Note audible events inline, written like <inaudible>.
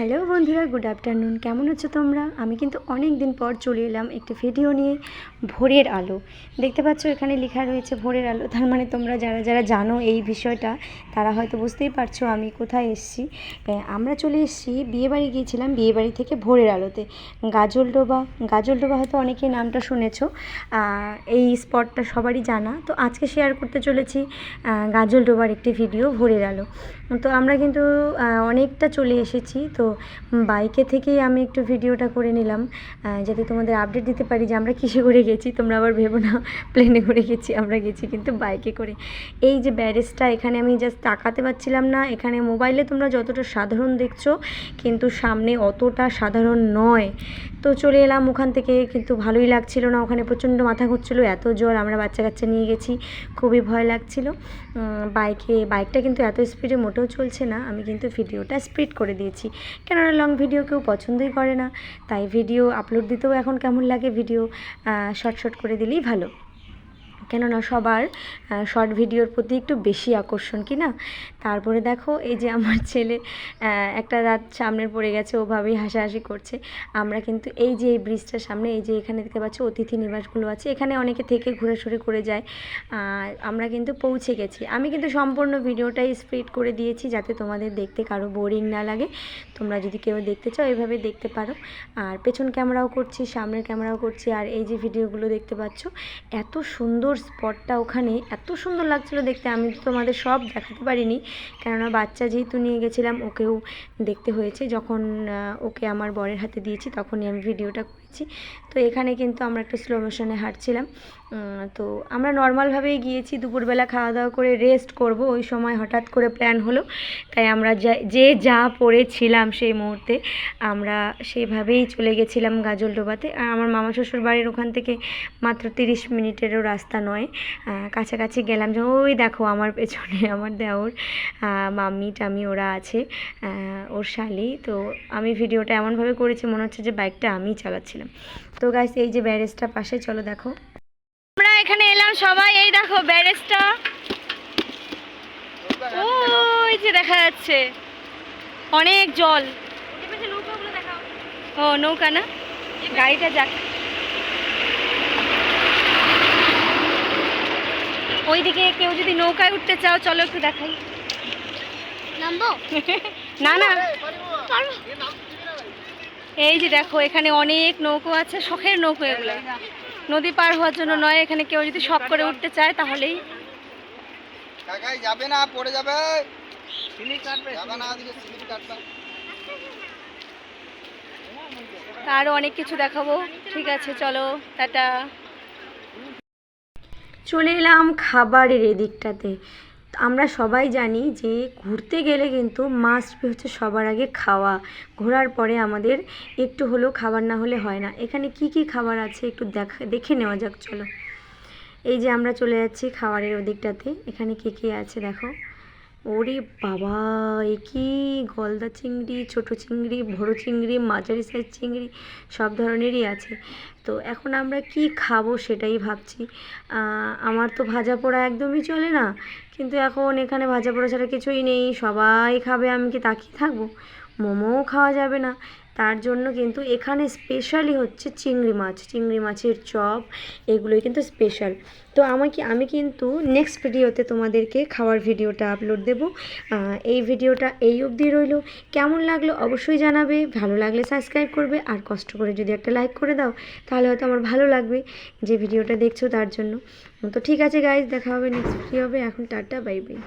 Hello বন্ধুরা, good afternoon. কেমন আছো তোমরা? আমি কিন্তু অনেক দিন পর চলে এলাম একটি ভিডিও নিয়ে, ভোরের আলো। দেখতে পাচ্ছ, এখানে লেখা রয়েছে ভোরের আলো। তার মানে তোমরা যারা যারা জানো এই বিষয়টা, তারা হয়তো বুঝতেই পারছ আমি কোথায় এসেছি। আমরা চলে এসেছি, বিয়েবাড়ি গিয়েছিলাম বিয়েবাড়ি থেকে ভোরের আলোতে। গাজলডোবা গাজলডোবা হয়তো অনেকেই নামটা শুনেছো। এই স্পটটা সবারই জানা। তো আজকে শেয়ার করতে চলেছি গাজলডোবার একটি ভিডিও ভোরের আলো। তো আমরা কিন্তু অনেকটা চলে এসেছি। তো বাইকে থেকেই আমি একটু ভিডিওটা করে নিলাম যাতে তোমাদের আপডেট দিতে পারি যে আমরা কিসে করে গেছি। তোমরা আবার ভেবো না প্লেনে করে গেছি, আমরা গেছি কিন্তু বাইকে করে। এই যে ব্যারেজটা এখানে আমি জাস্ট তাকাতে পারছিলাম না। এখানে মোবাইলে তোমরা যতটা সাধারণ দেখছ, কিন্তু সামনে অতটা সাধারণ নয়। তো চলে এলাম ওখান থেকে, কিন্তু ভালোই লাগছিল না। ওখানে প্রচণ্ড মাথা ঘুরছিলো, এত জল আমরা বাচ্চা কাচ্চা নিয়ে গেছি, খুবই ভয় লাগছিল। বাইকে বাইকটা কিন্তু এত স্পিডে মোটেও চলছে না, আমি কিন্তু ভিডিওটা স্পিড করে দিয়েছি। কেননা লং ভিডিও কেউ পছন্দই করে না। তাই ভিডিও আপলোড দিতেও এখন কেমন লাগে ভিডিও শর্ট শর্ট করে দিলেই ভালো। কেননা সবার শর্ট ভিডিওর প্রতি একটু বেশি আকর্ষণ, কি না? তারপরে দেখো, এই যে আমার <laughs> ছেলে একটা রাত সামনে পড়ে গেছে, ওভাবেই হাসাহাসি করছে। আমরা কিন্তু এই যে এই ব্রিজটার সামনে, এই যে এখানে দেখতে পাচ্ছ, অতিথি নিবাসগুলো আছে। এখানে অনেকে থেকে ঘোরাঘুরি করে যায়। আর আমরা কিন্তু পৌঁছে গেছি। আমি কিন্তু সম্পূর্ণ ভিডিওটাই স্প্রিড করে দিয়েছি, যাতে তোমাদের দেখতে কারও বোরিং না লাগে। তোমরা যদি কেউ দেখতে চাও এইভাবে দেখতে পারো। আর পেছন ক্যামেরাও করছি, সামনের ক্যামেরাও করছি। আর এই যে ভিডিওগুলো দেখতে পাচ্ছ, এত সুন্দর স্পটটা ওখানে এত সুন্দর লাগছিল দেখতে। আমি তো তোমাদের সব দেখাতে পারিনি। কেননা বাচ্চা যেহেতু নিয়ে গেছিলাম, ওকেও দেখতে হয়েছে। যখন ওকে আমার বরের হাতে দিয়েছি, তখনই আমি ভিডিওটা করেছি তো এখানে কিন্তু আমরা একটু স্লো মোশনে হাঁটছিলাম। তো আমরা নর্মালভাবেই গিয়েছি, দুপুরবেলা খাওয়া দাওয়া করে রেস্ট করব। ওই সময় হঠাৎ করে প্ল্যান হলো। তাই আমরা যা, যে পড়েছিলাম সেই মুহূর্তে আমরা সেইভাবেই চলে গেছিলাম গাজলডোবাতে আর আমার মামা শ্বশুর বাড়ির ওখান থেকে মাত্র তিরিশ মিনিটেরও রাস্তা নয়। কাছাকাছি গেলাম যে, ওই দেখো আমার পেছনে <laughs> আমার দেওর মাম্মি টামি ওরা আছে ওর শালি। তো আমি ভিডিওটা এমনভাবে করেছি, মনে হচ্ছে যে বাইকটা আমিই চালাচ্ছিলাম। তো গাইস এই যে ব্যারেজটা পাশে চলো দেখো। আমরা এখানে এলাম সবাই এই দেখো ব্যারেজটা। ওই যে দেখা যাচ্ছে। অনেক জল। ও নৌকা না? গাড়িটা যাক। ওইদিকে কেউ যদি নৌকায় উঠতে চাও চলো একটু দেখাই। নামবো? <laughs> না না। এই যে দেখো এখানে অনেক নৌকো আছে শখের নৌকো এগুলো। নদী পার হওয়ার জন্য নয় এখানে কেউ যদি শখ করে উঠতে চায় তাহলেই। যাবে না পড়ে যাবে। আরও অনেক কিছু দেখাবো। ঠিক আছে চলো টাটা। চলে এলাম খাবারের এদিকটাতে। আমরা সবাই জানি যে ঘুরতে গেলে কিন্তু মাস্ট হচ্ছে সবার আগে খাওয়া। ঘোরার পরে আমাদের একটু হলেও খাবার না হলে হয় না। এখানে কি কি খাবার আছে একটু দেখা, দেখে নেওয়া যাক, চলো। এই যে আমরা চলে যাচ্ছি খাবারের ওদিকটাতে। এখানে কে কে আছে দেখো? ওরে বাবা, এ কি গলদা চিংড়ি, ছোট চিংড়ি, বড় চিংড়ি, মাঝারি সাইজ চিংড়ি, সব ধরনেরই আছে। তো এখন আমরা কি খাব সেটাই ভাবছি। আমার তো ভাজা পোড়া একদমই চলে না। কিন্তু এখন এখানে ভাজা পোড়া ছাড়া কিছুই নেই। সবাই খাবে, আমি কি তাকিয়ে থাকব? মোমোও খাওয়া যাবে না। তার জন্য কিন্তু এখানে স্পেশালি হচ্ছে চিংড়ি মাছ, চিংড়ি মাছের চপ, এগুলোই কিন্তু স্পেশাল তো আমাকে, আমি কিন্তু নেক্সট ভিডিওতে তোমাদেরকে খাওয়ার ভিডিওটা আপলোড দেবো। এই ভিডিওটা এই অবধি রইল। কেমন লাগল অবশ্যই জানাবে। ভালো লাগলে সাবস্ক্রাইব করবে। আর কষ্ট করে যদি একটা লাইক করে দাও, তাহলে হয়তো আমার ভালো লাগবে যে ভিডিওটা দেখছ তার জন্য। তো ঠিক আছে গাইজ দেখা হবে নেক্সট ভিডিও হবে এখন টাটা বাই বাই